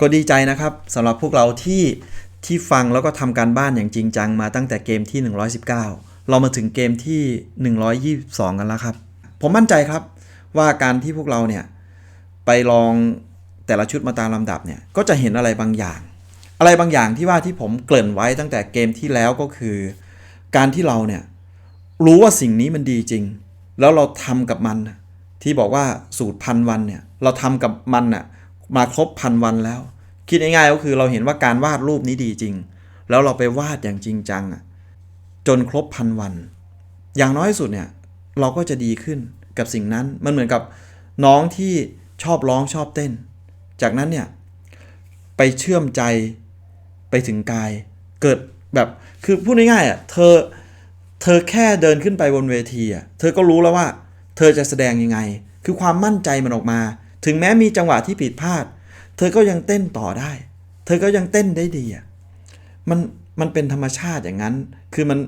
ก็ดีใจนะครับสำหรับพวกเราที่ที่ฟังแล้วก็ทำการบ้านอย่างจริงจังมาตั้งแต่เกมที่ 119 เรามาถึงเกมที่ 122 กันแล้วครับ ผมมั่นใจครับว่าการที่พวกเราเนี่ยไปลองแต่ละชุดมาตามลำดับเนี่ยก็จะเห็นอะไรบางอย่าง อะไรบางอย่างที่ว่าที่ผมเกริ่นไว้ตั้งแต่เกมที่แล้วก็คือ การที่เราเนี่ยรู้ว่าสิ่งนี้มันดีจริง แล้วเราทำกับมันที่บอกว่าสูตรพันวันเนี่ยเราทำกับมันน่ะ มาครบพันวันแล้ว คิดง่ายๆก็คือเราเห็นว่าการวาดรูปนี้ดีจริง แล้วเราไปวาดอย่างจริงจังจนครบพันวัน อย่างน้อยสุดเนี่ยเราก็จะดีขึ้นกับสิ่งนั้นมันเหมือนกับน้องที่ชอบร้องชอบเต้น จากนั้นเนี่ยไปเชื่อมใจไปถึงกาย เกิดแบบคือพูดง่ายๆอะเธอเธอแค่เดินขึ้นไปบนเวทีอะเธอก็รู้แล้วว่า เธอจะแสดงยังไง คือความมั่นใจมันออกมา ถึงแม้มีจังหวะที่ผิดพลาด เธอก็ยังเต้นต่อได้ เธอก็ยังเต้นได้ดีอะมันมันเป็นธรรมชาติอย่างนั้น คือมัน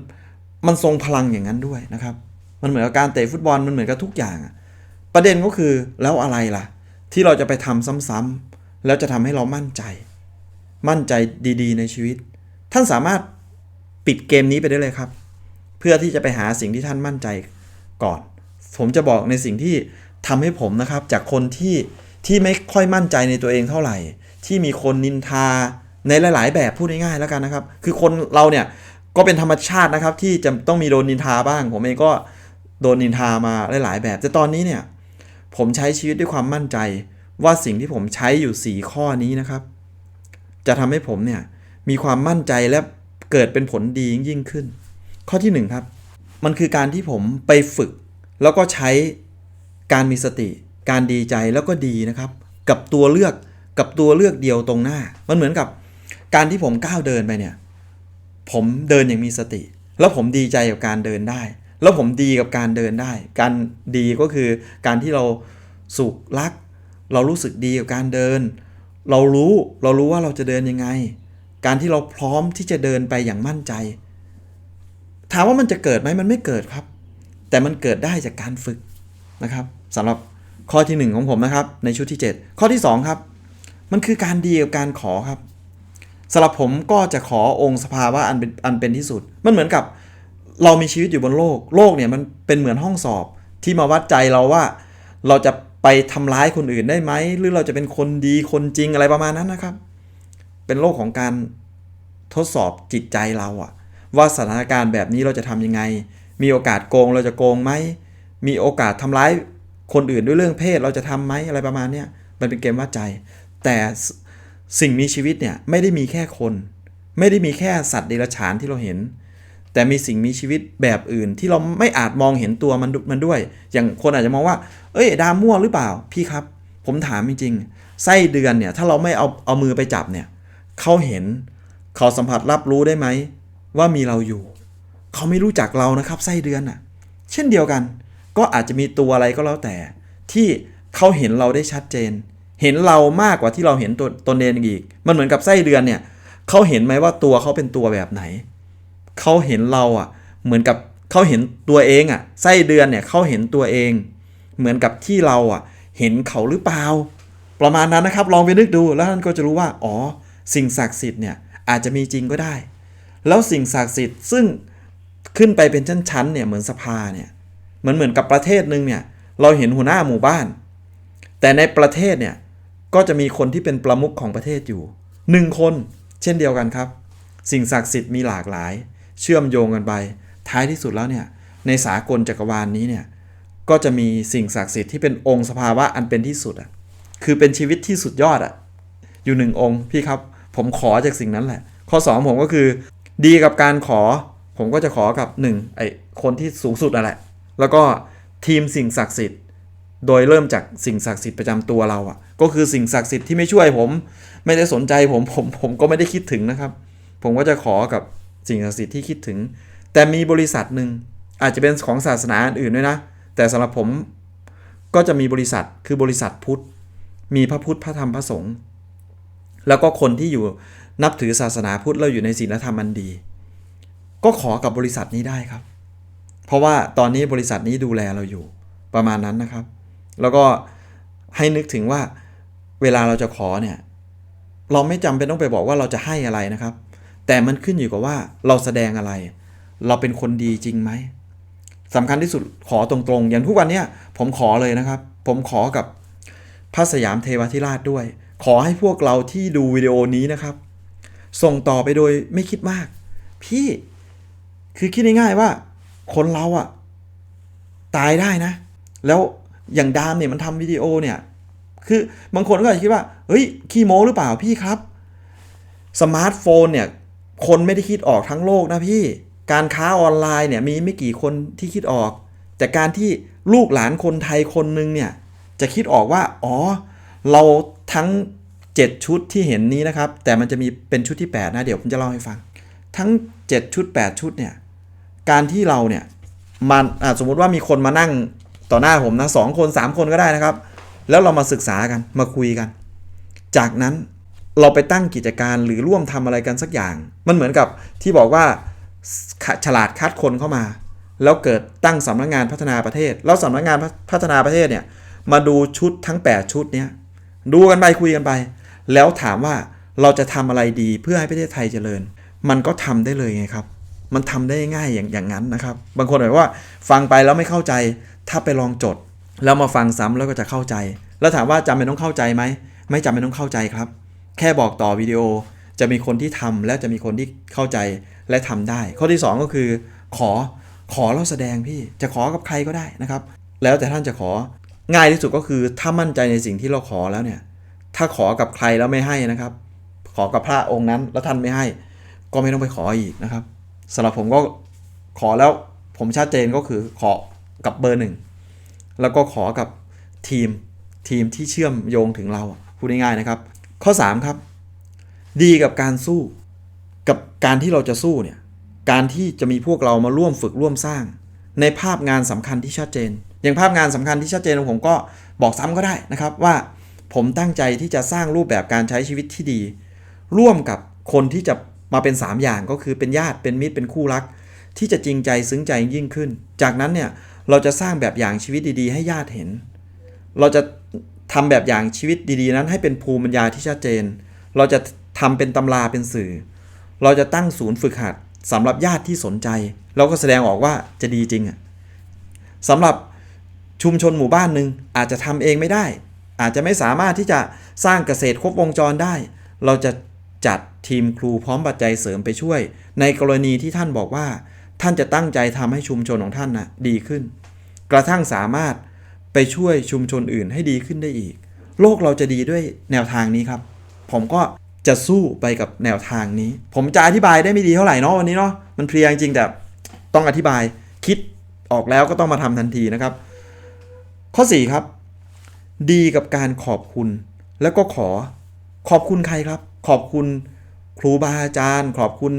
มันทรงพลังอย่างนั้นด้วยนะครับ มันเหมือนกับการเตะฟุตบอลมันเหมือนกับทุกอย่างอะประเด็นก็คือแล้วอะไรล่ะ ที่เราจะไปทำซ้ำๆแล้วจะทำให้เรามั่นใจ มั่นใจดีๆ ในชีวิต ท่านสามารถปิดเกมนี้ไปได้เลยครับ เพื่อที่จะไปหาสิ่งที่ท่านมั่นใจก่อน ผมจะบอกในสิ่งที่ ทำให้ผมนะครับจากคนที่ที่ไม่ค่อยมั่นใจในตัวเองเท่าไหร่ ที่มีคนนินทาในหลาย ๆ แบบพูดง่ายๆแล้วกันนะครับ คือคนเราเนี่ยก็เป็นธรรมชาตินะครับ ที่จะต้องมีโดนนินทาบ้าง ผมเองก็โดนนินทามาหลาย ๆ แบบ แต่ตอนนี้เนี่ยผมใช้ชีวิตด้วยความมั่นใจ ว่าสิ่งที่ผมใช้อยู่ 4 ข้อนี้นะครับ จะทำให้ผมเนี่ยมีความมั่นใจและเกิดเป็นผลดียิ่งขึ้น ข้อที่ 1 ครับ มันคือการที่ผมไปฝึก แล้วก็ใช้ การมีสติ การดีใจแล้วก็ดีนะครับ กับตัวเลือกกับตัวเลือกเดียวตรงหน้า มันเหมือนกับการที่ผมก้าวเดินไปเนี่ย ผมเดินอย่างมีสติ แล้วผมดีใจกับการเดินได้ แล้วผมดีกับการเดินได้ การดีก็คือการที่เราสุขรัก เรารู้สึกดีกับการเดิน เรารู้เรารู้ว่าเราจะเดินยังไง การที่เราพร้อมที่จะเดินไปอย่างมั่นใจ ถามว่ามันจะเกิดไหมมันไม่เกิดครับ แต่มันเกิดได้จากการฝึกนะครับ สำหรับข้อที่ 1 ของผมนะครับ ในชุดที่ 7 ข้อที่ 2 ครับ มันคือการดีกับการขอครับสำหรับผมก็จะขอองค์สภาวะอันเป็นอันเป็นที่สุด มันเหมือนกับเรามีชีวิตอยู่บนโลก โลกเนี่ยมันเป็นเหมือนห้องสอบที่มาวัดใจเราว่าเราจะไปทำร้ายคนอื่นได้ไหม หรือเราจะเป็นคนดีคนจริงอะไรประมาณนั้นนะครับ เป็นโลกของการทดสอบจิตใจเราอะว่าสถานการณ์แบบนี้เราจะทำยังไง มีโอกาสโกงเราจะโกงไหมมีโอกาสทำร้าย คนอื่นด้วยเรื่องเพศเราจะทำไหมอะไรประมาณเนี้ยมันเป็นเกมวัดใจ แต่สิ่งมีชีวิตเนี่ยไม่ได้มีแค่คน ไม่ได้มีแค่สัตว์เดรัจฉานที่เราเห็น แต่มีสิ่งมีชีวิตแบบอื่นที่เราไม่อาจมองเห็นตัวมันมันด้วย อย่างคนอาจจะมองว่า เอ้ยดามมั่วหรือเปล่าพี่ครับ ผมถามจริงๆไส้เดือนเนี่ยถ้าเราไม่เอาเอามือไปจับเนี่ยเขาเห็นเขาสัมผัสรับรู้ได้ไหมว่ามีเราอยู่ เขาไม่รู้จักเรานะครับไส้เดือนอะ เช่นเดียวกัน ก็อาจจะมีตัวอะไรก็แล้วแต่ ที่เขาเห็นเราได้ชัดเจน เห็นเรามากกว่าที่เราเห็นตัวตนเองอีก มันเหมือนกับไส้เดือนเนี่ยเขาเห็นไหมว่าตัวเขาเป็นตัวแบบไหนเขาเห็นเราอะ เหมือนกับเขาเห็นตัวเองอะไส้เดือนเนี่ยเขาเห็นตัวเอง เหมือนกับที่เราอะ เห็นเขาหรือเปล่า ประมาณนั้นนะครับ ลองไปนึกดูแล้วท่านก็จะรู้ว่าอ๋อสิ่งศักดิ์สิทธิ์เนี่ยอาจจะมีจริงก็ได้ แล้วสิ่งศักดิ์สิทธิ์ซึ่งขึ้นไปเป็นชั้นๆเนี่ยเหมือนสภาเนี่ย เหมือนเหมือนกับประเทศหนึ่งเนี่ยเราเห็นหัวหน้าหมู่บ้าน แต่ในประเทศเนี่ยก็จะมีคนที่เป็นประมุขของประเทศอยู่หนึ่งคนเช่นเดียวกันครับ สิ่งศักดิ์สิทธิ์มีหลากหลาย เชื่อมโยงกันไปท้ายที่สุดแล้วเนี่ยในสากลจักรวาลนนี้เนี่ยก็จะมีสิ่งศักดิ์สิทธิ์ที่เป็นองค์สภาวะอันเป็นที่สุดอะคือเป็นชีวิตที่สุดยอดอะอยู่หนึ่งองค์พี่ครับ ผมขอจากสิ่งนั้นแหละ ข้อ 2 ผมก็คือ ดีกับการขอ ผมก็จะขอกับ1ไอ้คนที่สูงสุดนั่นแหละ แล้วก็ทีมสิ่งศักดิ์สิทธิ์ โดยเริ่มจากสิ่งศักดิ์สิทธิ์ประจำตัวเราอะ ก็คือสิ่งศักดิ์สิทธิ์ที่ไม่ช่วยผม ไม่ได้สนใจผมผมผมก็ไม่ได้คิดถึงนะครับ ผมก็จะขอกับสิ่งศักดิ์สิทธิ์ที่คิดถึง แต่มีบริษัทหนึ่งอาจจะเป็นของศาสนาอื่นด้วยนะ แต่สำหรับผมก็จะมีบริษัทคือบริษัทพุทธ มีพระพุทธพระธรรมพระสงฆ์แล้วก็คนที่อยู่นับถือศาสนาพุทธแล้วอยู่ในศีลธรรมอันดี ก็ขอกับบริษัทนี้ได้ครับ เพราะว่าตอนนี้บริษัทนี้ดูแลเราอยู่ประมาณนั้นนะครับ แล้วก็ให้นึกถึงว่าเวลาเราจะขอเนี่ยเราไม่จำเป็นต้องไปบอกว่าเราจะให้อะไรนะครับ แต่มันขึ้นอยู่กับว่าเราแสดงอะไร เราเป็นคนดีจริงไหมสำคัญที่สุดขอตรงๆ อย่างทุกวันเนี้ยผมขอเลยนะครับ ผมขอกับพระสยามเทวทิราชด้วย ขอให้พวกเราที่ดูวิดีโอนี้นะครับ ส่งต่อไปโดยไม่คิดมาก พี่คือคิดง่ายๆว่า คนเราอะตายได้นะ แล้วอย่างดามเนี่ยมันทำวิดีโอเนี่ย คือบางคนก็อาจจะคิดว่า เฮ้ย ขี้โม้หรือเปล่าพี่ครับ สมาร์ทโฟนเนี่ย คนไม่ได้คิดออกทั้งโลกนะพี่ การค้าออนไลน์เนี่ยมีไม่กี่คนที่คิดออก แต่การที่ลูกหลานคนไทยคนหนึงเนี่ย จะคิดออกว่า อ๋อ เราทั้ง 7 ชุดที่เห็นนี้นะครับ แต่มันจะมีเป็นชุดที่ 8 นะ เดี๋ยวผมจะเล่าให้ฟัง ทั้ง 7 ชุด 8 ชุดเนี่ย การที่เราเนี่ยมันสมมุติว่ามีคนมานั่งต่อหน้าผมนะสองคน3คนก็ได้นะครับ แล้วเรามาศึกษากันมาคุยกัน จากนั้นเราไปตั้งกิจการหรือร่วมทำอะไรกันสักอย่าง มันเหมือนกับที่บอกว่าฉลาดคัดคนเข้ามา แล้วเกิดตั้งสำนักงานพัฒนาประเทศ แล้วสำนักงานพัฒนาประเทศเนี่ยมาดูชุดทั้ง 8 ชุดเนี้ยดูกันไปคุยกันไป แล้วถามว่าเราจะทำอะไรดีเพื่อให้ประเทศไทยเจริญ มันก็ทำได้เลยไงครับ มันทำได้ง่ายอย่างอย่างนั้นนะครับ บางคนบอกว่าฟังไปแล้วไม่เข้าใจ ถ้าไปลองจด แล้วมาฟังซ้ำแล้วก็จะเข้าใจ แล้วถามว่าจำเป็นต้องเข้าใจไหม ไม่จำเป็นต้องเข้าใจครับ แค่บอกต่อวิดีโอจะมีคนที่ทำและจะมีคนที่เข้าใจและทำได้ ข้อที่ 2 ก็คือ ขอขอเราแสดงพี่จะขอกับใครก็ได้นะครับ แล้วแต่ท่านจะของ่ายที่สุดก็คือถ้ามั่นใจในสิ่งที่เราขอแล้วเนี่ย ถ้าขอกับใครแล้วไม่ให้นะครับ ขอกับพระองค์นั้นแล้วท่านไม่ให้ ก็ไม่ต้องไปขออีกนะครับ สำหรับผมก็ขอแล้วผมชัดเจนก็คือขอกับเบอร์หนึ่งแล้วก็ขอกับทีมทีมที่เชื่อมโยงถึงเราพูดง่ายๆนะครับ ข้อ 3 ครับ ดีกับการสู้กับการที่เราจะสู้เนี่ยการที่จะมีพวกเรามาร่วมฝึกร่วมสร้าง ในภาพงานสำคัญที่ชัดเจน อย่างภาพงานสำคัญที่ชัดเจนของผมก็บอกซ้ำก็ได้นะครับว่าผมตั้งใจที่จะสร้างรูปแบบการใช้ชีวิตที่ดี ร่วมกับคนที่จะ มาเป็น 3 อย่างก็คือเป็นญาติเป็นมิตรเป็นคู่รัก ที่จะจริงใจซึ้งใจยิ่งขึ้น จากนั้นเนี่ยเราจะสร้างแบบอย่างชีวิตดีๆ ให้ญาติเห็น เราจะทำแบบอย่างชีวิตดีๆ นั้นให้เป็นภูมิปัญญาที่ชัดเจน เราจะทำเป็นตำราเป็นสื่อ เราจะตั้งศูนย์ฝึกหัดสำหรับญาติที่สนใจ เราก็แสดงออกว่าจะดีจริงอะสำหรับชุมชนหมู่บ้านหนึ่งอาจจะทำเองไม่ได้ อาจจะไม่สามารถที่จะสร้างเกษตรครบวงจรได้ เราจะ จัดทีมครูพร้อมปัจจัยเสริมไปช่วย ในกรณีที่ท่านบอกว่า ท่านจะตั้งใจทำให้ชุมชนของท่านนะดีขึ้น กระทั่งสามารถไปช่วยชุมชนอื่นให้ดีขึ้นได้อีก โลกเราจะดีด้วยแนวทางนี้ครับ ผมก็จะสู้ไปกับแนวทางนี้ ผมจะอธิบายได้ไม่ดีเท่าไหร่เนาะวันนี้เนาะมันเพลียจริงแต่ต้องอธิบายคิดออกแล้วก็ต้องมาทำทันทีนะครับ ข้อ 4 ครับ ดีกับการขอบคุณ แล้วก็ขอขอบคุณใครครับ ขอบคุณครูบาอาจารย์ ขอบคุณ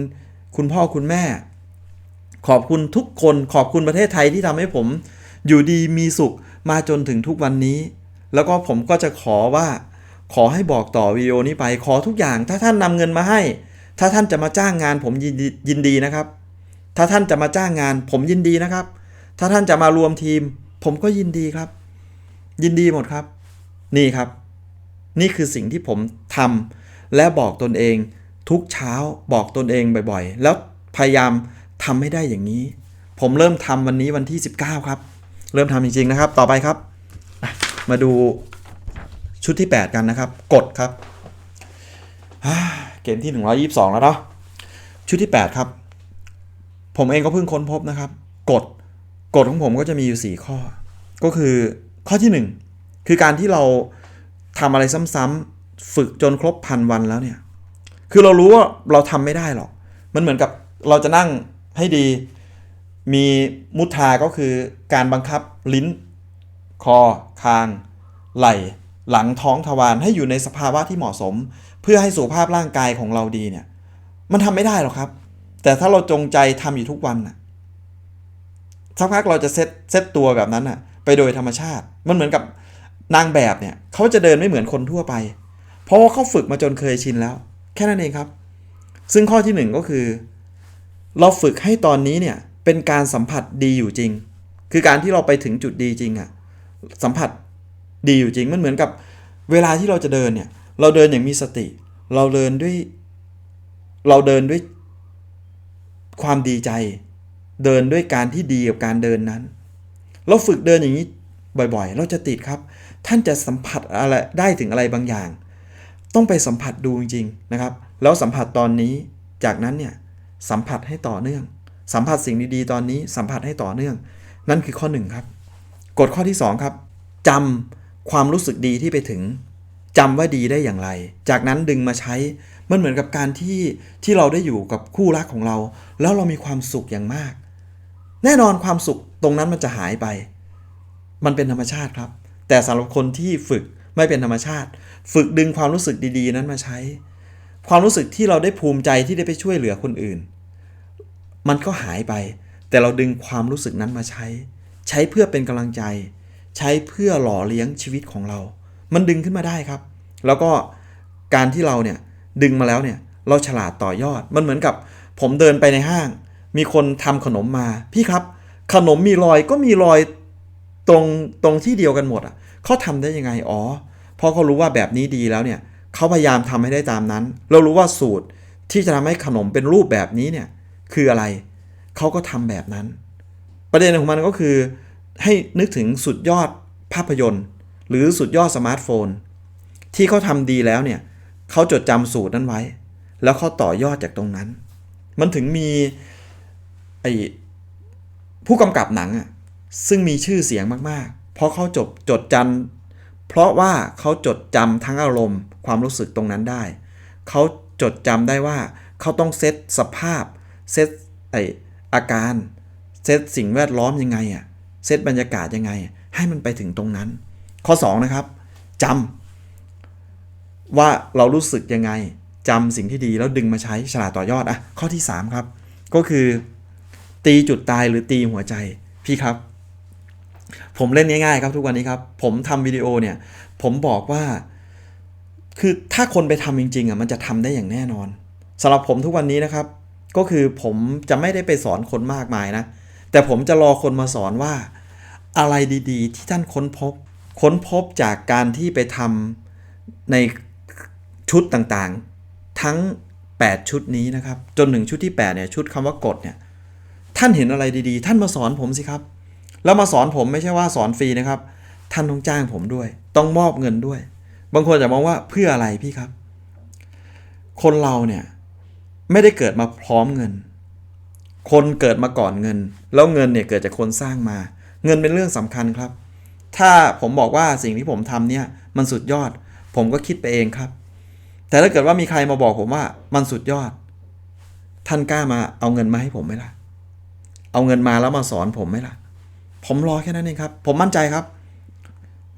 คุณพ่อคุณแม่ ขอบคุณทุกคนขอบคุณประเทศไทยที่ทำให้ผม อยู่ดีมีสุขมาจนถึงทุกวันนี้ แล้วก็ผมก็จะขอว่า ขอให้บอกต่อวิดีโอนี้ไป ขอทุกอย่าง ถ้าท่านนำเงินมาให้ ถ้าท่านจะมาจ้างงานผมยินดียินดีนะครับ ถ้าท่านจะมาจ้างงาน ผมยินดีนะครับ ถ้าท่านจะมารวมทีม ผมก็ยินดีครับ ยินดีหมดครับ นี่ครับ นี่คือสิ่งที่ผมทำ และบอกตนเองทุกเช้าบอกตนเองบ่อยๆ แล้วพยายามทำให้ได้อย่างนี้ ผมเริ่มทำวันนี้วันที่ 19 ครับ เริ่มทำจริงๆนะครับ ต่อไปครับ มาดูชุดที่ 8 กันนะครับ กดครับอ่าเกมที่ 122 แล้วเนาะชุดที่ 8 ครับ ผมเองก็เพิ่งค้นพบนะครับ กฎกฎของผมก็จะมีอยู่ 4 ข้อ ก็คือข้อที่ 1 คือการที่เราทำอะไรซ้ำๆ ฝึกจนครบพันวันแล้วเนี่ย คือเรารู้ว่าเราทำไม่ได้หรอก มันเหมือนกับเราจะนั่งให้ดี มีมุทาก็คือการบังคับลิ้น คอ คาง ไหล่ หลังท้องทวารให้อยู่ในสภาวะที่เหมาะสม เพื่อให้สุขภาพร่างกายของเราดีเนี่ย มันทำไม่ได้หรอกครับ แต่ถ้าเราจงใจทำอยู่ทุกวันน่ะสักพักเราจะเซตเซตตัวแบบนั้นน่ะ ไปโดยธรรมชาติ มันเหมือนกับนางแบบเนี่ยเขาจะเดินไม่เหมือนคนทั่วไป เพราะว่าเขาฝึกมาจนเคยชินแล้ว แค่นั้นเองครับ ซึ่งข้อที่หนึ่งก็คือ เราฝึกให้ตอนนี้เนี่ยเป็นการสัมผัสดีอยู่จริง คือการที่เราไปถึงจุดดีจริงอะสัมผัสดีอยู่จริงมันเหมือนกับเวลาที่เราจะเดินเนี่ยเราเดินอย่างมีสติ เราเดินด้วยเราเดินด้วยความดีใจ เดินด้วยการที่ดีกับการเดินนั้น เราฝึกเดินอย่างนี้บ่อยๆ เราจะติดครับ ท่านจะสัมผัสอะไรได้ถึงอะไรบางอย่าง ต้องไปสัมผัสดูจริงๆนะครับ แล้วสัมผัสตอนนี้จากนั้นเนี่ยสัมผัสให้ต่อเนื่อง สัมผัสสิ่งดีๆ ตอนนี้สัมผัสให้ต่อเนื่อง นั่นคือข้อหนึ่งครับกฎข้อที่ 2 ครับจำความรู้สึกดีที่ไปถึงจำว่าดีได้อย่างไร จากนั้นดึงมาใช้มันเหมือนกับการที่ที่เราได้อยู่กับคู่รักของเรา แล้วเรามีความสุขอย่างมาก แน่นอนความสุขตรงนั้นมันจะหายไป มันเป็นธรรมชาติครับ แต่สำหรับคนที่ฝึกไม่เป็นธรรมชาติ ฝึกดึงความรู้สึกดีๆ นั้นมาใช้ ความรู้สึกที่เราได้ภูมิใจที่ได้ไปช่วยเหลือคนอื่น มันก็หายไป แต่เราดึงความรู้สึกนั้นมาใช้ ใช้เพื่อเป็นกำลังใจ ใช้เพื่อหล่อเลี้ยงชีวิตของเรา มันดึงขึ้นมาได้ครับ แล้วก็การที่เราเนี่ยดึงมาแล้วเนี่ยเราฉลาดต่อยอด มันเหมือนกับ ผมเดินไปในห้าง มีคนทำขนมมา พี่ครับ ขนมมีรอยก็มีรอยตรงตรงที่เดียวกันหมดอะเขาทำได้ยังไง อ๋อ เพราะเขารู้ว่าแบบนี้ดีแล้วเนี่ยเขาพยายามทำให้ได้ตามนั้น เรารู้ว่าสูตรที่จะทำให้ขนมเป็นรูปแบบนี้เนี่ยคืออะไรเขาก็ทำแบบนั้น ประเด็นของมันก็คือ ให้นึกถึงสุดยอดภาพยนตร์ หรือสุดยอดสมาร์ทโฟน ที่เขาทำดีแล้วเนี่ยเขาจดจำสูตรนั้นไว้ แล้วเขาต่อยอดจากตรงนั้น มันถึงมีไอผู้กำกับหนังอะซึ่งมีชื่อเสียงมากๆ เพราะเขาจบจดจำ เพราะว่าเขาจดจำทั้งอารมณ์ ความรู้สึกตรงนั้นได้ เขาจดจำได้ว่าเขาต้องเซตสภาพ เซตไออาการ เซตสิ่งแวดล้อมยังไงอะเซตบรรยากาศยังไง ให้มันไปถึงตรงนั้น ข้อ 2 นะครับจำว่าเรารู้สึกยังไงจำสิ่งที่ดีแล้วดึงมาใช้ฉลาดต่อยอดอะข้อที่ 3 ครับ ก็คือ ตีจุดตายหรือตีหัวใจพี่ครับ ผมเล่นง่ายๆครับทุกวันนี้ครับ ผมทำวิดีโอเนี่ย ผมบอกว่า คือถ้าคนไปทำจริงๆอะมันจะทำได้อย่างแน่นอนสำหรับผมทุกวันนี้นะครับ ก็คือผมจะไม่ได้ไปสอนคนมากมายนะ แต่ผมจะรอคนมาสอนว่า อะไรดีๆ ที่ท่านค้นพบ ค้นพบจากการที่ไปทำในชุดต่างๆ ทั้ง 8 ชุดนี้นะครับ จนถึงชุดที่8เนี่ยชุดคำว่ากฎเนี่ยท่านเห็นอะไรดีๆ ท่านมาสอนผมสิครับ แล้วมาสอนผมไม่ใช่ว่าสอนฟรีนะครับ ท่านต้องจ้างผมด้วย ต้องมอบเงินด้วย บางคนจะมองว่าเพื่ออะไรพี่ครับ คนเราเนี่ยไม่ได้เกิดมาพร้อมเงิน คนเกิดมาก่อนเงิน แล้วเงินเนี่ยเกิดจากคนสร้างมา เงินเป็นเรื่องสำคัญครับ ถ้าผมบอกว่าสิ่งที่ผมทำเนี่ยมันสุดยอด ผมก็คิดไปเองครับ แต่ถ้าเกิดว่ามีใครมาบอกผมว่ามันสุดยอด ท่านกล้ามาเอาเงินมาให้ผมไหมล่ะ เอาเงินมาแล้วมาสอนผมไหมล่ะ ผมรอแค่นั้นเองครับ ผมมั่นใจครับ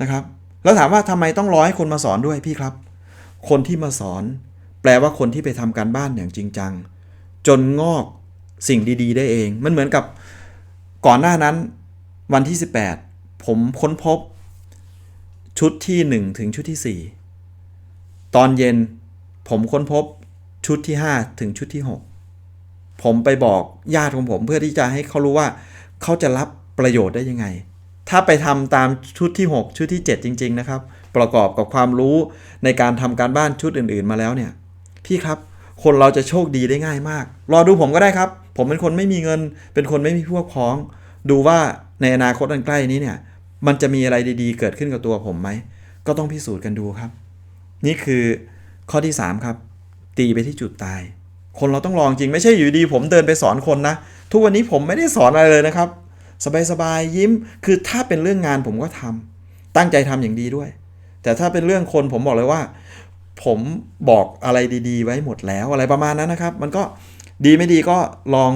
นะครับ แล้วถามว่าทำไมต้องรอให้คนมาสอนด้วยพี่ครับ คนที่มาสอน แปลว่าคนที่ไปทำการบ้านอย่างจริงจัง จนงอกสิ่งดี ๆ ได้เอง มันเหมือนกับก่อนหน้านั้นวันที่ 18 ผมค้นพบ ชุดที่ 1 ถึงชุดที่ 4 ตอนเย็นผมค้นพบชุดที่ 5 ถึงชุดที่ 6 ผมไปบอกญาติของผมเพื่อที่จะให้เขารู้ว่าเขาจะรับ ประโยชน์ได้ยังไง ถ้าไปทำตามชุดที่ 6 ชุดที่ 7 จริง ๆ นะครับ ประกอบกับความรู้ในการทำการบ้านชุดอื่น ๆ มาแล้วเนี่ย พี่ครับ คนเราจะโชคดีได้ง่ายมาก รอดูผมก็ได้ครับ ผมเป็นคนไม่มีเงิน เป็นคนไม่มีพวกพ้อง ดูว่าในอนาคตอันใกล้นี้เนี่ย มันจะมีอะไรดีๆ เกิดขึ้นกับตัวผมไหม ก็ต้องพิสูจน์กันดูครับ นี่คือข้อที่ 3 ครับ ตีไปที่จุดตาย คนเราต้องลองจริงไม่ใช่อยู่ดี ผมเดินไปสอนคนนะ ทุกวันนี้ผมไม่ได้สอนอะไรเลยนะครับ สบายๆยิ้ม คือถ้าเป็นเรื่องงานผมก็ทำตั้งใจทำอย่างดีด้วย แต่ถ้าเป็นเรื่องคนผมบอกเลยว่า ผมบอกอะไรดีๆ ไว้หมดแล้วอะไรประมาณนั้นนะครับ มันก็ดีไม่ดีก็ลอง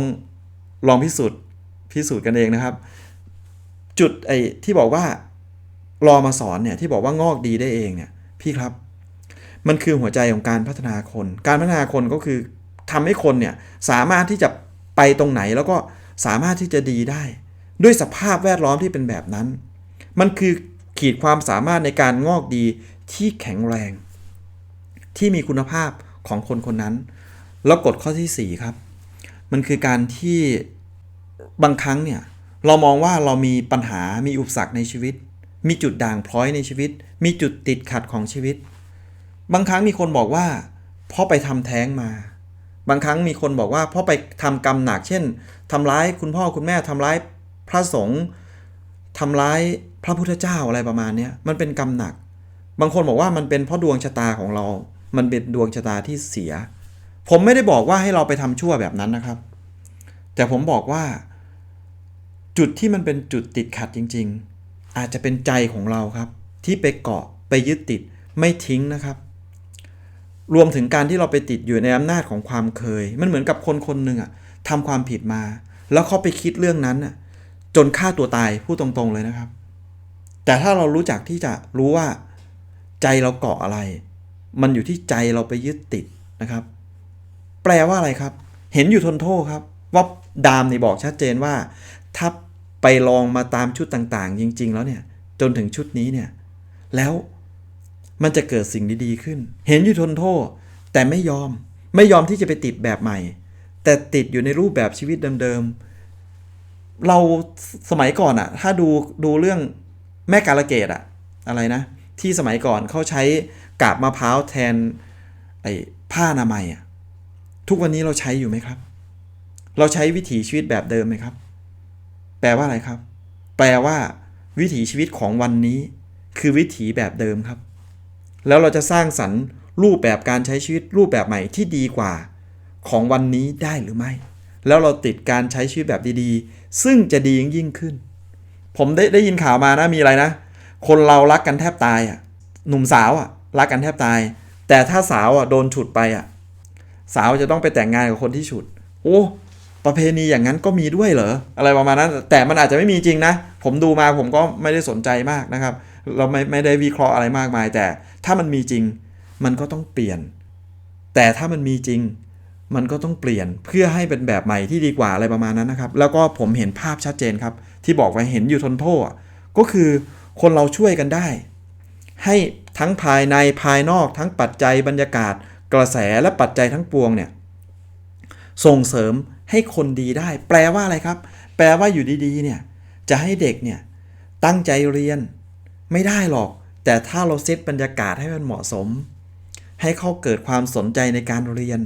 ลองพิสูจน์พิสูจน์กันเองนะครับ จุดไอ้ที่บอกว่ารอมาสอนเนี่ยที่บอกว่างอกดีได้เองเนี่ยพี่ครับ มันคือหัวใจของการพัฒนาคน การพัฒนาคนก็คือทำให้คนเนี่ยสามารถที่จะไปตรงไหนแล้วก็สามารถที่จะดีได้ ด้วยสภาพแวดล้อมที่เป็นแบบนั้น มันคือขีดความสามารถในการงอกดีที่แข็งแรง ที่มีคุณภาพของคนคนนั้น แล้วกฎข้อที่ 4 ครับ มันคือการที่บางครั้งเนี่ยเรามองว่าเรามีปัญหามีอุปสรรคในชีวิต มีจุดด่างพร้อยในชีวิต มีจุดติดขัดของชีวิต บางครั้งมีคนบอกว่าเพราะไปทำแท้งมา บางครั้งมีคนบอกว่าเพราะไปทำกรรมหนัก เช่นทำร้ายคุณพ่อคุณแม่ทำร้าย พระสงฆ์ทำร้ายพระพุทธเจ้าอะไรประมาณนี้มันเป็นกรรมหนัก บางคนบอกว่ามันเป็นเพราะดวงชะตาของเรา มันเป็นดวงชะตาที่เสีย ผมไม่ได้บอกว่าให้เราไปทำชั่วแบบนั้นนะครับ แต่ผมบอกว่า จุดที่มันเป็นจุดติดขัดจริง ๆ อาจจะเป็นใจของเราครับ ที่ไปเกาะไปยึดติดไม่ทิ้งนะครับ รวมถึงการที่เราไปติดอยู่ในอำนาจของความเคย มันเหมือนกับคนคนหนึ่งอะทำความผิดมา แล้วเขาไปคิดเรื่องนั้นอะ จนฆ่าตัวตายพูดตรงๆเลยนะครับ แต่ถ้าเรารู้จักที่จะรู้ว่าใจเราเกาะอะไร มันอยู่ที่ใจเราไปยึดติดนะครับ แปลว่าอะไรครับ เห็นอยู่ทนโทษครับ ว่าดามนี่บอกชัดเจนว่า ถ้าไปลองมาตามชุดต่างๆ จริง ๆ แล้วเนี่ย จนถึงชุดนี้เนี่ย แล้วมันจะเกิดสิ่งดีๆขึ้น เห็นอยู่ทนโทษ แต่ไม่ยอม ไม่ยอมที่จะไปติดแบบใหม่ แต่ติดอยู่ในรูปแบบชีวิตเดิมๆ เราสมัยก่อนอะถ้าดูดูเรื่องแม่กาลเกตอะอะไรนะ ที่สมัยก่อนเขาใช้กาบมะพร้าวแทนไอ้ผ้าอนามัยอะทุกวันนี้เราใช้อยู่ไหมครับ เราใช้วิถีชีวิตแบบเดิมไหมครับ แปลว่าอะไรครับ แปลว่า วิถีชีวิตของวันนี้ คือวิถีแบบเดิมครับ แล้วเราจะสร้างสรรค์รูปแบบการใช้ชีวิตรูปแบบใหม่ที่ดีกว่า ของวันนี้ได้หรือไม่ แล้วเราติดการใช้ชีวิตแบบดีๆ ซึ่งจะดียิ่งยิ่งขึ้น ผมได้ได้ยินข่าวมานะมีอะไรนะ คนเรารักกันแทบตายอะหนุ่มสาวอะรักกันแทบตาย แต่ถ้าสาวอะโดนฉุดไปอะสาวจะต้องไปแต่งงานกับคนที่ฉุด โอ้ประเพณีอย่างนั้นก็มีด้วยเหรออะไรประมาณนั้น แต่มันอาจจะไม่มีจริงนะ ผมดูมาผมก็ไม่ได้สนใจมากนะครับ เราไม่ไม่ได้วิเคราะห์อะไรมากมาย แต่ถ้ามันมีจริง มันก็ต้องเปลี่ยน แต่ถ้ามันมีจริง มันก็ต้องเปลี่ยนเพื่อให้เป็นแบบใหม่ที่ดีกว่าอะไรประมาณนั้นนะครับ แล้วก็ผมเห็นภาพชัดเจนครับ ที่บอกไว้เห็นอยู่ทนโทษอะก็คือคนเราช่วยกันได้ ให้ทั้งภายในภายนอกทั้งปัจจัยบรรยากาศ กระแสและปัจจัยทั้งปวงเนี่ยส่งเสริมให้คนดีได้ แปลว่าอะไรครับ แปลว่าอยู่ดีๆเนี่ยจะให้เด็กเนี่ยตั้งใจเรียนไม่ได้หรอก แต่ถ้าเราเซตบรรยากาศให้มันเหมาะสม ให้เขาเกิดความสนใจในการเรียน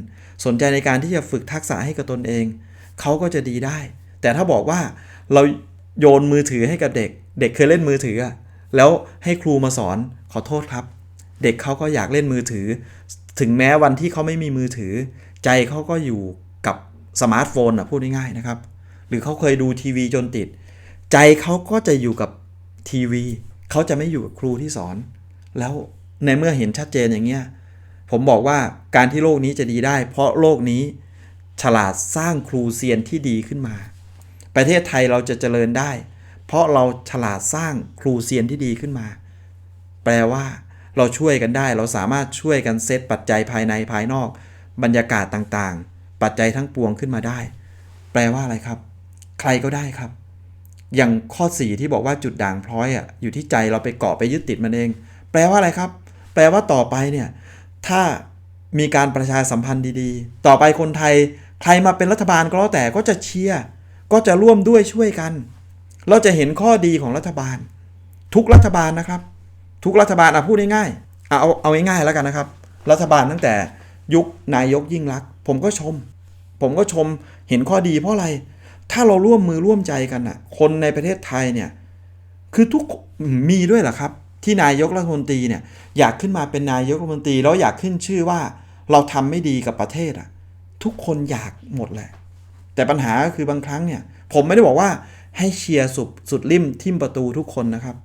สนใจในการที่จะฝึกทักษะให้กับตนเอง เขาก็จะดีได้ แต่ถ้าบอกว่าเราโยนมือถือให้กับเด็ก เด็กเคยเล่นมือถืออะแล้วให้ครูมาสอนขอโทษครับ เด็กเขาก็อยากเล่นมือถือ ถึงแม้วันที่เขาไม่มีมือถือ ใจเขาก็อยู่กับสมาร์ทโฟนอะพูดง่ายๆนะครับ หรือเขาเคยดูทีวีจนติด ใจเขาก็จะอยู่กับทีวี เขาจะไม่อยู่กับครูที่สอน แล้วในเมื่อเห็นชัดเจนอย่างเงี้ย ผมบอกว่าการที่โลกนี้จะดีได้ เพราะโลกนี้ฉลาดสร้างครูเซียนที่ดีขึ้นมา ประเทศไทยเราจะเจริญได้ เพราะเราฉลาดสร้างครูเซียนที่ดีขึ้นมา แปลว่า เราช่วยกันได้ เราสามารถช่วยกันเซตปัจจัยภายในภายนอก บรรยากาศต่างๆ ปัจจัยทั้งปวงขึ้นมาได้ แปลว่าอะไรครับ ใครก็ได้ครับ อย่างข้อ4ที่บอกว่าจุดด่างพร้อยอะอยู่ที่ใจเราไปเกาะไปยึดติดมันเอง แปลว่าอะไรครับ แปลว่าต่อไปเนี่ย ถ้ามีการประชาสัมพันธ์ดีๆ ต่อไปคนไทยใครมาเป็นรัฐบาลก็แล้วแต่ก็จะเชียร์ก็จะร่วมด้วยช่วยกัน เราจะเห็นข้อดีของรัฐบาล ทุกรัฐบาลนะครับ ทุกรัฐบาลอะพูดง่ายๆอะเอาเอาง่ายๆแล้วกันนะครับ รัฐบาลตั้งแต่ยุคนายกยิ่งรัก ผมก็ชม ผมก็ชมเห็นข้อดีเพราะอะไร ถ้าเราร่วมมือร่วมใจกันอะ คนในประเทศไทยเนี่ย คือทุกมีด้วยเหรอครับ ที่นายกรัฐมนตรีเนี่ยอยากขึ้นมาเป็นนายกรัฐมนตรีแล้วอยากขึ้นชื่อว่าเราทำไม่ดีกับประเทศอะทุกคนอยากหมดแหละ แต่ปัญหาก็คือบางครั้งเนี่ย ผมไม่ได้บอกว่าให้เชียร์สุดสุดริมทิมประตูทุกคนนะครับ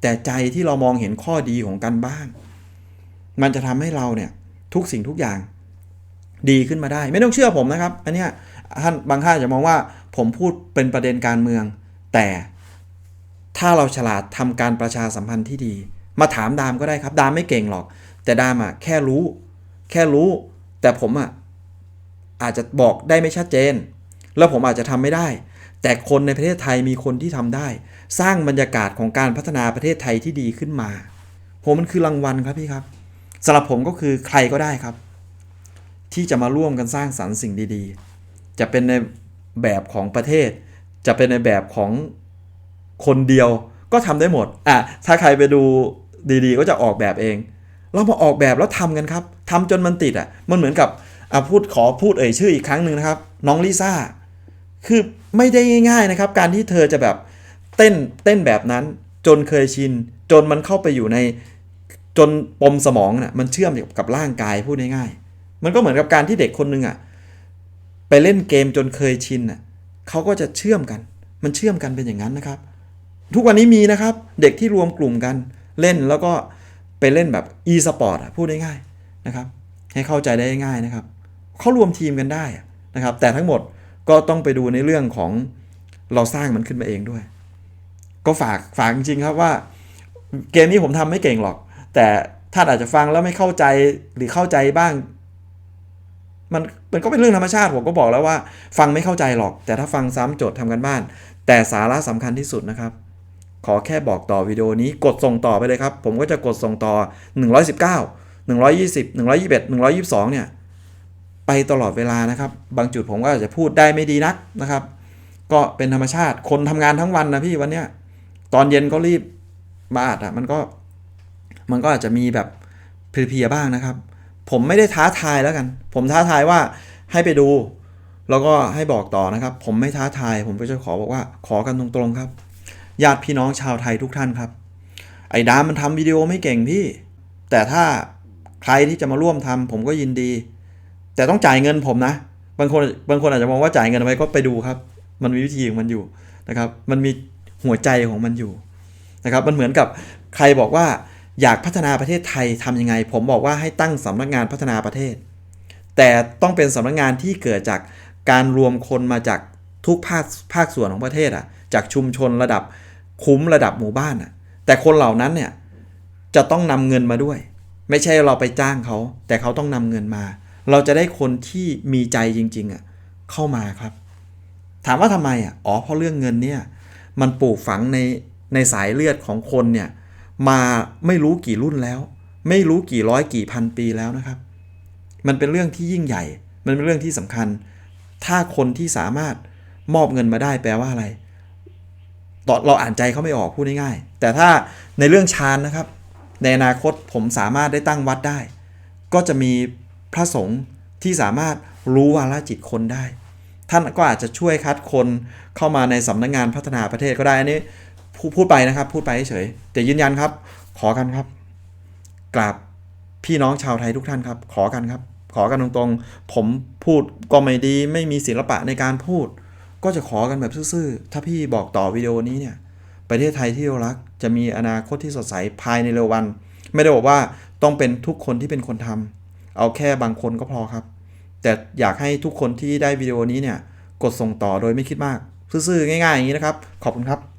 แต่ใจที่เรามองเห็นข้อดีของกันบ้าง มันจะทำให้เราเนี่ยทุกสิ่งทุกอย่างดีขึ้นมาได้ ไม่ต้องเชื่อผมนะครับ อันเนี้ยท่านบางท่านจะมองว่าผมพูดเป็นประเด็นการเมือง แต่ ถ้าเราฉลาดทำการประชาสัมพันธ์ที่ดี มาถามดามก็ได้ครับ ดามไม่เก่งหรอก แต่ดามอะแค่รู้ แค่รู้ แต่ผมอะอาจจะบอกได้ไม่ชัดเจน แล้วผมอาจจะทำไม่ได้ แต่คนในประเทศไทยมีคนที่ทำได้ สร้างบรรยากาศของการพัฒนาประเทศไทยที่ดีขึ้นมาผมมันคือรางวัลครับพี่ครับสำหรับผมก็คือใครก็ได้ครับ ที่จะมาร่วมกันสร้างสรรค์สิ่งดีๆ จะเป็นในแบบของประเทศ จะเป็นในแบบของ คนเดียวก็ทำได้หมดอะถ้าใครไปดูดีๆ ก็จะออกแบบเอง เรามาออกแบบแล้วทำกันครับทำจนมันติดอะมันเหมือนกับอะพูดขอพูดเอ่ยชื่ออีกครั้งหนึ่งนะครับ น้องลิซ่าคือไม่ได้ง่ายๆนะครับ การที่เธอจะแบบเต้นเต้นแบบนั้น จนเคยชิน จนมันเข้าไปอยู่ในจนปมสมองน่ะมันเชื่อมกับร่างกายพูดง่ายๆมันก็เหมือนกับการที่เด็กคนหนึงอะไปเล่นเกมจนเคยชินอะเขาก็จะเชื่อมกัน มันเชื่อมกันเป็นอย่างนั้นนะครับ ทุกวันนี้มีนะครับเด็กที่รวมกลุ่มกันเล่นแล้วก็ไปเล่นแบบ e-sport อะพูดง่ายๆนะครับ ให้เข้าใจได้ง่ายนะครับเขารวมทีมกันได้นะครับ แต่ทั้งหมดก็ต้องไปดูในเรื่องของเราสร้างมันขึ้นมาเองด้วย ก็ฝากฝากจริงๆครับว่า เกมนี้ผมทำไม่เก่งหรอก แต่ท่านอาจจะฟังแล้วไม่เข้าใจหรือเข้าใจบ้าง มันมันก็เป็นเรื่องธรรมชาติผมก็บอกแล้วว่า ฟังไม่เข้าใจหรอก แต่ถ้าฟังซ้ำโจทย์ทำกันบ้าน แต่สาระสำคัญที่สุดนะครับ ขอแค่บอกต่อวิดีโอนี้กดส่งต่อไปเลยครับ ผมก็จะกดส่งต่อ 119 120 121 122 เนี่ย ไปตลอดเวลานะครับ บางจุดผมก็อาจจะพูดได้ไม่ดีนักนะครับ ก็เป็นธรรมชาติคนทำงานทั้งวันนะพี่วันเนี้ยตอนเย็นก็รีบมาอัดอะมันก็มันก็อาจจะมีแบบเพลียๆบ้างนะครับ ผมไม่ได้ท้าทายแล้วกัน ผมท้าทายว่าให้ไปดู แล้วก็ให้บอกต่อนะครับ ผมไม่ท้าทาย ผมก็จะขอบอกว่าขอกันตรงๆครับ ญาติพี่น้องชาวไทยทุกท่านครับ ไอ้ดามันทำวิดีโอไม่เก่งพี่ แต่ถ้าใครที่จะมาร่วมทำผมก็ยินดี แต่ต้องจ่ายเงินผมนะ บางคนบางคนอาจจะมองว่าจ่ายเงินไว้ก็ไปดูครับ มันมีวิธีของมันอยู่นะครับ มันมีหัวใจของมันอยู่นะครับ มันเหมือนกับใครบอกว่าอยากพัฒนาประเทศไทยทำยังไง ผมบอกว่าให้ตั้งสำนักงานพัฒนาประเทศ แต่ต้องเป็นสำนักงานที่เกิดจากการรวมคนมาจากทุกภาคภาคส่วนของประเทศอะ จากชุมชนระดับคุ้มระดับหมู่บ้านอะ แต่คนเหล่านั้นเนี่ยจะต้องนำเงินมาด้วย ไม่ใช่เราไปจ้างเขา แต่เขาต้องนำเงินมา เราจะได้คนที่มีใจจริง ๆอะเข้ามาครับ ถามว่าทำไมอะอ๋อเพราะเรื่องเงินเนี่ยมันปลูกฝังในในสายเลือดของคนเนี่ยมาไม่รู้กี่รุ่นแล้ว ไม่รู้กี่ร้อยกี่พันปีแล้วนะครับ มันเป็นเรื่องที่ยิ่งใหญ่ มันเป็นเรื่องที่สำคัญ ถ้าคนที่สามารถมอบเงินมาได้แปลว่าอะไร ตอนเราอ่านใจเขาไม่ออกพูดง่ายๆแต่ถ้าในเรื่องฌานนะครับ ในอนาคตผมสามารถได้ตั้งวัดได้ ก็จะมีพระสงฆ์ที่สามารถรู้วาลจิตคนได้ ท่านก็อาจจะช่วยคัดคนเข้ามาในสำนักงานพัฒนาประเทศก็ได้อันนี้พูพูดไปนะครับ พูดไปเฉยๆแต่ยืนยันครับ ขอกันครับกราบพี่น้องชาวไทยทุกท่านครับ ขอกันครับ ขอกันตรงๆ ผมพูดก็ไม่ดี ไม่มีศิลปะในการพูด ก็จะขอกันแบบซื่อๆ ถ้าพี่บอกต่อวิดีโอนี้เนี่ย ประเทศไทยที่เรารัก จะมีอนาคตที่สดใสภายในเร็ววัน ไม่ได้บอกว่าต้องเป็นทุกคนที่เป็นคนทำเอาแค่บางคนก็พอครับ แต่อยากให้ทุกคนที่ได้วิดีโอนี้เนี่ย กดส่งต่อโดยไม่คิดมาก ซื่อๆ ง่ายๆ อย่างนี้นะครับ ขอบคุณครับ